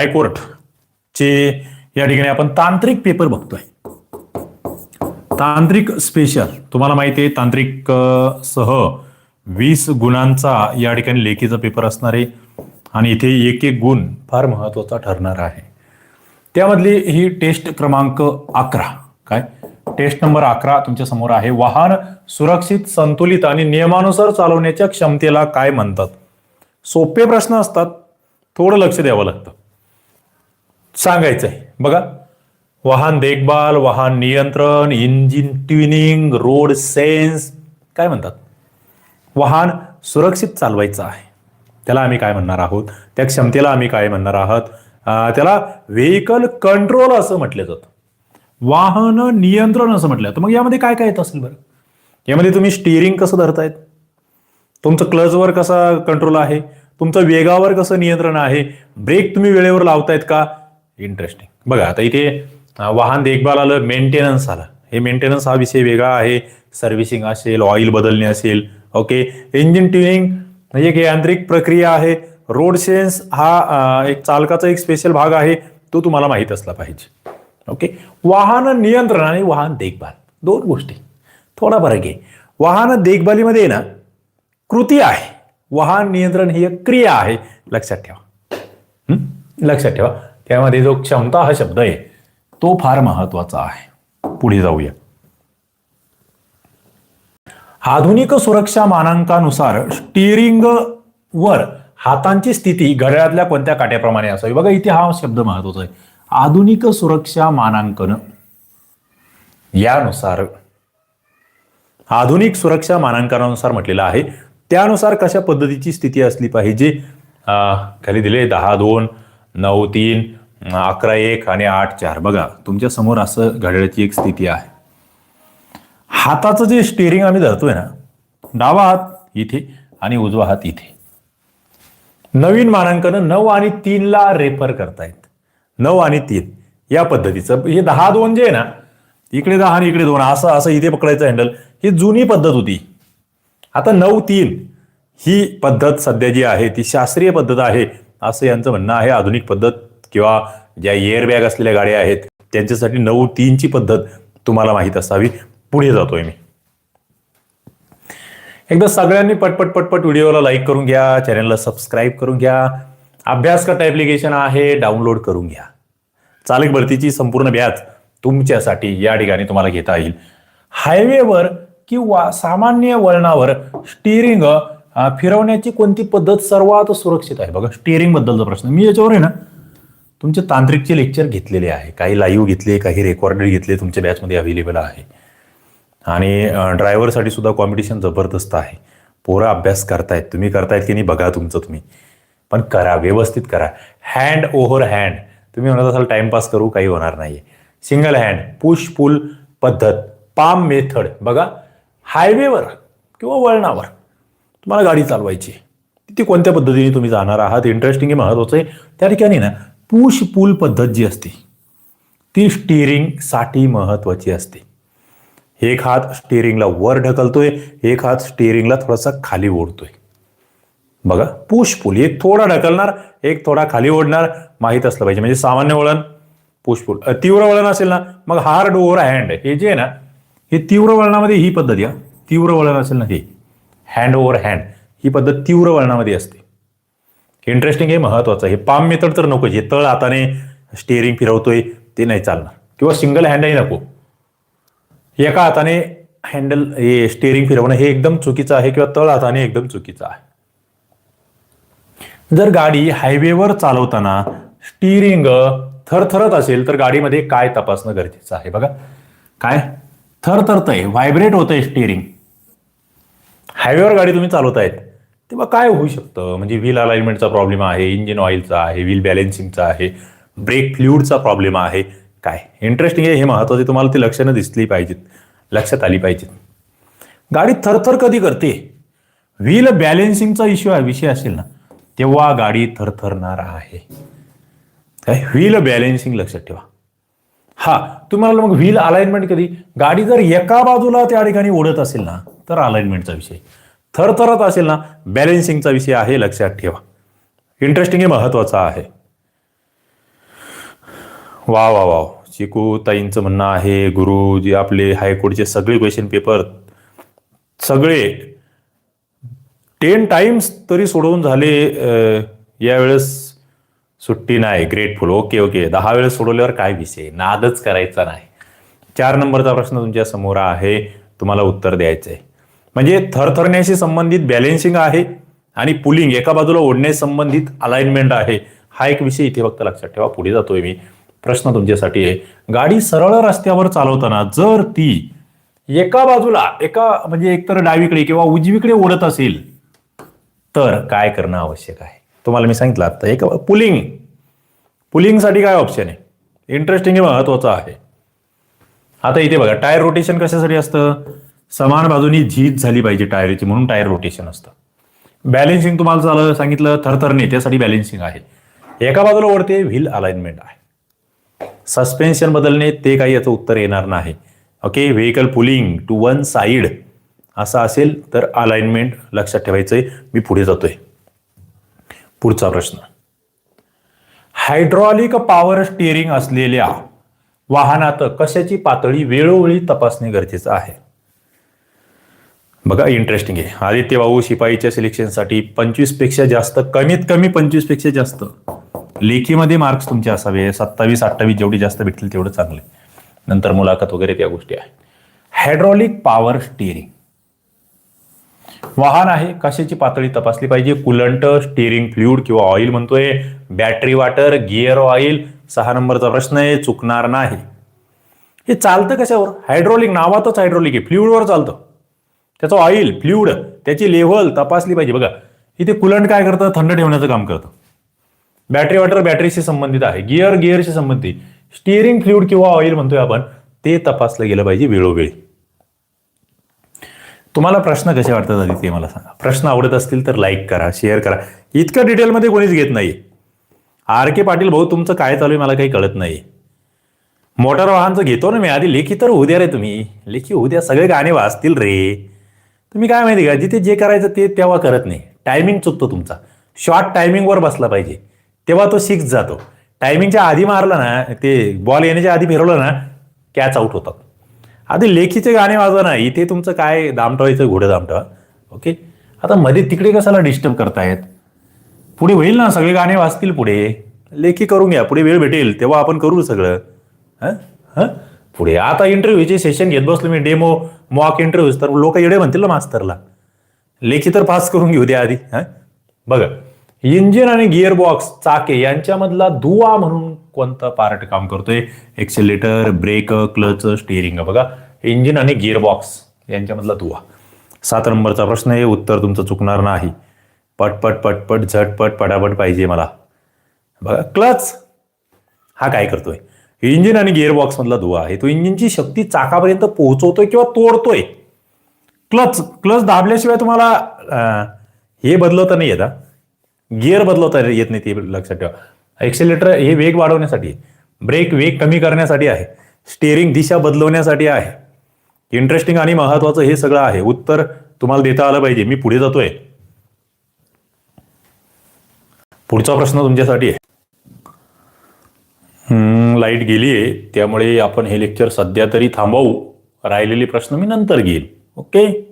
High court चे या ठिकाणी आपण तांत्रिक पेपर बघतोय. तांत्रिक स्पेशल तुम्हाला माहिती आहे तांत्रिक सह वीस गुणांचा या ठिकाणी लेखीचा पेपर असणार आहे. आणि इथे एक एक गुण फार महत्त्वाचा ठरणार आहे. त्यामधली ही टेस्ट क्रमांक अकरा. काय? टेस्ट नंबर अकरा तुमच्यासमोर आहे. वाहन सुरक्षित संतुलित आणि नियमानुसार चालवण्याच्या क्षमतेला काय म्हणतात? सोपे प्रश्न असतात. थोडं लक्ष द्यावं लागतं. सांगायचं आहे बघा वाहन देखभाल वाहन नियंत्रण इंजिन ट्युनिंग रोड सेन्स काय म्हणतात? वाहन सुरक्षित चालवायचं आहे. त्याला आम्ही काय म्हणणार आहोत? त्या क्षमतेला आम्ही काय म्हणणार आहोत? त्याला व्हेकल कंट्रोल असं म्हटलं जातं. वाहन नियंत्रण असं म्हटलं तर मग यामध्ये काय काय येत असेल बरं? यामध्ये तुम्ही स्टिअरिंग कसं धरतायत? तुमचं क्लचवर कसा कंट्रोल आहे? तुमचं वेगावर कसं नियंत्रण आहे? ब्रेक तुम्ही वेळेवर लावतायत का? इंटरेस्टिंग बघा आता इथे वाहन देखभाल आलं मेंटेनन्स आला. हे मेंटेनन्स हा विषय वेगळा आहे. सर्व्हिसिंग असेल ऑइल बदलणे असेल ओके इंजिन ट्युनिंग म्हणजे एक यांत्रिक प्रक्रिया आहे. रोड सेन्स हा एक चालकाचा एक स्पेशल भाग आहे. तो तुम्हाला माहीत असला पाहिजे. ओके वाहन नियंत्रण आणि वाहन देखभाल. दोन गोष्टी. थोडा फरक आहे वाहन देखभालीमध्ये ना कृती आहे. वाहन नियंत्रण ही एक क्रिया आहे. लक्षात ठेवा. लक्षात ठेवा. त्यामध्ये जो क्षमता हा शब्द आहे तो फार महत्त्वाचा आहे. पुढे जाऊया. आधुनिक सुरक्षा मानांकानुसार स्टिअरिंग वर हातांची स्थिती घड्याळातल्या कोणत्या काट्याप्रमाणे असावी? बघा इथे हा शब्द महत्त्वाचा आहे. आधुनिक सुरक्षा मानांकन. यानुसार आधुनिक सुरक्षा मानांकनानुसार म्हटलेलं आहे. त्यानुसार कशा पद्धतीची स्थिती असली पाहिजे? अं, खाली दिले दहा दोन नऊ तीन अकरा एक आणि आठ चार. बघा तुमच्यासमोर असं घड्याळाची एक स्थिती आहे. हाताचं जे स्टिअरिंग आम्ही धरतोय ना डावा हात इथे आणि उजवा हात इथे. नवीन मानांकन नऊ आणि तीनला रेफर करतायत. नऊ आणि तीन या पद्धतीचं. हे दहा दोन जे आहे ना इकडे दहा आणि इकडे दोन असं असं इथे पकडायचं हँडल ही जुनी पद्धत होती. आता नऊ तीन ही पद्धत सध्या जी आहे ती शास्त्रीय पद्धत आहे असं यांचं म्हणणं आहे आधुनिक पद्धत. किंवा ज्या एअरबॅग असलेल्या गाड्या आहेत त्यांच्यासाठी नऊ तीनची पद्धत तुम्हाला माहीत असावी. पुढे जातोय मी. एकदा सगळ्यांनी पटपट पटपट व्हिडिओला लाईक करून घ्या चॅनलला सबस्क्राईब करून घ्या. अभ्यासकट ॲप्लिकेशन आहे डाउनलोड करून घ्या. चालक भरतीची संपूर्ण बॅच तुमच्यासाठी या ठिकाणी तुम्हाला घेता येईल. हायवेवर किंवा सामान्य वळणावर स्टिअरिंग फिरवण्याची कोणती पद्धत सर्वात सुरक्षित आहे? बघा स्टिअरिंग बद्दलचा प्रश्न. मी याच्यावर आहे ना तुमचे तांत्रिकचे लेक्चर घेतलेले आहे. काही लाईव्ह घेतले काही रेकॉर्डेड घेतले तुमच्या बॅचमध्ये अवेलेबल आहे. आणि ड्रायव्हरसाठी सुद्धा कॉम्पिटिशन जबरदस्त आहे. पोरं अभ्यास करतायत. तुम्ही करतायत की नाही बघा तुमचं तुम्ही. पण करा व्यवस्थित करा. हँड ओव्हर हँड तुम्ही म्हणत असाल टाइमपास करू काही होणार नाही सिंगल हँड पुश पुल पद्धत. पाम मेथड बघा हायवेवर किंवा वळणावर तुम्हाला गाडी चालवायची ती कोणत्या पद्धतीने तुम्ही जाणार आहात? इंटरेस्टिंग महत्वाचं आहे. त्या ठिकाणी ना पुश पूल पद्धत जी असते ती स्टिअरिंगसाठी महत्त्वाची असते. एक हात स्टिअरिंगला वर ढकलतोय एक हात स्टिअरिंगला थोडासा खाली ओढतोय. बघा पुश पूल एक थोडा ढकलणार एक थोडा खाली ओढणार माहीत असलं पाहिजे. म्हणजे सामान्य वळण पुश पूल. तीव्र वळण असेल ना मग हार्ड ओव्हर हँड. हे जे आहे ना हे तीव्र वळणामध्ये ही पद्धत या. तीव्र वळण असेल ना हे. Hand over hand. ही पद्धत तीव्र वळणामध्ये असते. इंटरेस्टिंग हे महत्वाचं. आहे पाम मेथड तर नको. जे तळ हाताने स्टिअरिंग फिरवतोय ते नाही चालणार. किंवा सिंगल हँडही नको. एका हाताने हँडल हे स्टिअरिंग फिरवणं हे एकदम चुकीचं आहे किंवा तळ हाताने एकदम चुकीचं आहे. जर गाडी हायवेवर चालवताना स्टिअरिंग थरथरत असेल तर गाडीमध्ये काय तपासणं गरजेचं आहे? बघा. काय? थरथरतंय व्हायब्रेट होतंय स्टिअरिंग हायवेवर गाडी तुम्ही चालवतायत. तेव्हा काय होऊ शकतं? म्हणजे व्हील अलाइनमेंटचा प्रॉब्लेम आहे इंजिन ऑइलचा आहे व्हील बॅलेन्सिंगचा आहे ब्रेक फ्ल्यूडचा प्रॉब्लेम आहे काय? इंटरेस्टिंग आहे हे महत्त्वाचे तुम्हाला ती लक्षणं दिसली पाहिजेत. लक्षात आली पाहिजेत. गाडी थरथर कधी करते? व्हील बॅलेन्सिंगचा इश्यू विषय असेल ना तेव्हा गाडी थरथरणार आहे. काय? व्हील बॅलेन्सिंग लक्षात ठेवा. हा तुम्हाला मग व्हील अलाइनमेंट कधी? गाडी जर एका बाजूला त्या ठिकाणी ओढत असेल ना तर अलाइनमेंटचा विषय. थरथरत असेल ना बॅलेन्सिंगचा विषय आहे लक्षात ठेवा. इंटरेस्टिंग हे महत्त्वाचा आहे. वा वा वा. चिकू ताईंचं म्हणणं आहे गुरु जे आपले हायकोर्टचे सगळे क्वेश्चन पेपर सगळे. टेन टाइम्स तरी सोडवून झाले यावेळेस सुट्टी नाही ग्रेटफुल ओके ओके दहा वेळेस सोडवल्यावर काय विषय? नादच करायचा नाही. चार नंबरचा प्रश्न तुमच्यासमोर आहे तुम्हाला उत्तर द्यायचं आहे म्हणजे थरथरण्याशी संबंधित बॅलेन्सिंग आहे आणि पुलिंग एका बाजूला ओढण्याशी संबंधित अलाइनमेंट आहे. हा एक विषय इथे फक्त लक्षात ठेवा पुढे जातोय मी. प्रश्न तुमच्यासाठी आहे. गाडी सरळ रस्त्यावर चालवताना जर ती एका बाजूला एका म्हणजे एकतर डावीकडे किंवा उजवीकडे ओढत असेल तर काय करणं आवश्यक आहे? तुम्हाला मी सांगितलं आता एक पुलिंग पुलिंगसाठी काय ऑप्शन आहे? इंटरेस्टिंग हे महत्वाचं आहे. आता इथे बघा टायर रोटेशन कशासाठी असतं? समान बाजूनी झीज झाली पाहिजे टायरची म्हणून टायर रोटेशन असतं. बॅलेन्सिंग तुम्हाला झालं सांगितलं थरथरणे त्यासाठी बॅलेन्सिंग आहे. एका बाजूला वळते व्हील अलाइनमेंट आहे. सस्पेन्शन बदलणे ते काही याचं उत्तर येणार नाही. Okay vehicle pulling to one side असं असेल तर अलाइनमेंट लक्षात ठेवायचं आहे. मी पुढे जातोय. पुढचा प्रश्न. हायड्रॉलिक पॉवर स्टिअरिंग असलेल्या वाहनात कशाची पातळी वेळोवेळी तपासणे गरजेचं आहे? बघा इंटरेस्टिंग आहे. आदित्य भाऊ शिपाईच्या सिलेक्शनसाठी पंचवीसपेक्षा जास्त कमीत कमी पंचवीसपेक्षा जास्त लेखीमध्ये मार्क्स तुमचे असावे. सत्तावीस अठ्ठावीस जेवढी जास्त भेटतील तेवढं चांगले नंतर मुलाखत वगैरे त्या गोष्टी आहेत हायड्रॉलिक पॉवर स्टिअरिंग वाहन आहे कशाची पातळी तपासली पाहिजे? कुलंट स्टिअरिंग फ्ल्युड किंवा ऑइल म्हणतोय. बॅटरी वॉटर गिअर ऑइल सहा नंबरचा प्रश्न आहे चुकणार नाही. हे चालतं कशावर? हायड्रॉलिक नावातच हायड्रॉलिक आहे. फ्ल्युडवर चालतं. त्याचं ऑइल फ्ल्युड त्याची लेव्हल तपासली पाहिजे. बघा इथे कुलंट काय करतं? थंड ठेवण्याचं काम करतं. बॅटरी वॉटर बॅटरीशी संबंधित आहे. गिअर गिअरशी संबंधित. स्टिअरिंग फ्ल्युड किंवा ऑइल म्हणतोय आपण ते तपासलं गेलं पाहिजे वेळोवेळी. तुम्हाला प्रश्न कसे वाटतात आधी ते मला सांगा. प्रश्न आवडत असतील तर लाईक करा शेअर करा. इतकं डिटेलमध्ये कोणीच घेत नाही आर के पाटील भाऊ तुमचं काय चालू आहे? मला काही कळत नाही. मोटार वाहनचं घेतो ना मी आधी. लेखी तर उद्या रे तुम्ही. लेखी उद्या सगळे गाणे वाचतील रे. तुम्ही काय माहिती का जिथे जे करायचं ते तेव्हा करत नाही. टायमिंग चुकतो तुमचा. शॉर्ट टायमिंगवर बसला पाहिजे. तेव्हा तो सिक्स जातो. टायमिंगच्या आधी मारला ना ते बॉल येण्याच्या आधी फिरवलं ना कॅच आउट होतात. आधी लेखीचे गाणे वाजवा ना इथे तुमचं काय दामटवायचं घोडं दामटवा ओके आता मध्ये तिकडे कशाला डिस्टर्ब करतायत? पुढे होईल ना सगळे गाणे वाजतील पुढे. लेखी करून घ्या पुढे वेळ भेटेल तेव्हा आपण करू सगळं. हां? हां? पुढे. आता इंटरव्ह्यूचे सेशन घेत बसलो मी डेमो मॉक इंटरव्ह्यूज तर लोक येडे म्हणतील ना मास्तरला. लेखी तर पास करून घेऊ द्या आधी हं? बघा. इंजिन आणि गिअर बॉक्स चाके यांच्यामधला दुवा म्हणून कोणता पार्ट काम करतोय? एक्सेलेटर ब्रेक क्लच स्टिअरिंग बघा. इंजिन आणि गिअर बॉक्स यांच्यामधला दुवा सात नंबरचा प्रश्न आहे उत्तर तुमचं चुकणार नाही. पटपट पटपट झटपट पटापट पाहिजे मला. बघा क्लच हा काय करतोय? इंजिन आणि गिअरबॉक्स मधला धुवा आहे. तो इंजिनची शक्ती चाकापर्यंत पोहोचवतोय किंवा तोडतोय. क्लच क्लच दाबल्याशिवाय तुम्हाला हे बदलवता नाही येत गिअर बदलवता येत नाही ते लक्षात ठेवा. एक्सेलेटर हे वेग वाढवण्यासाठी आहे. ब्रेक वेग कमी करण्यासाठी आहे. स्टेअरिंग दिशा बदलवण्यासाठी आहे. इंटरेस्टिंग आणि महत्वाचं हे सगळं आहे. उत्तर तुम्हाला देता आलं पाहिजे. मी पुढे जातोय. पुढचा प्रश्न तुमच्यासाठी आहे. लाइट गेली आहे त्यामुळे आपण हे लेक्चर सध्या तरी थांबवू. राहिलेले प्रश्न मी नंतर घेईल. ओके?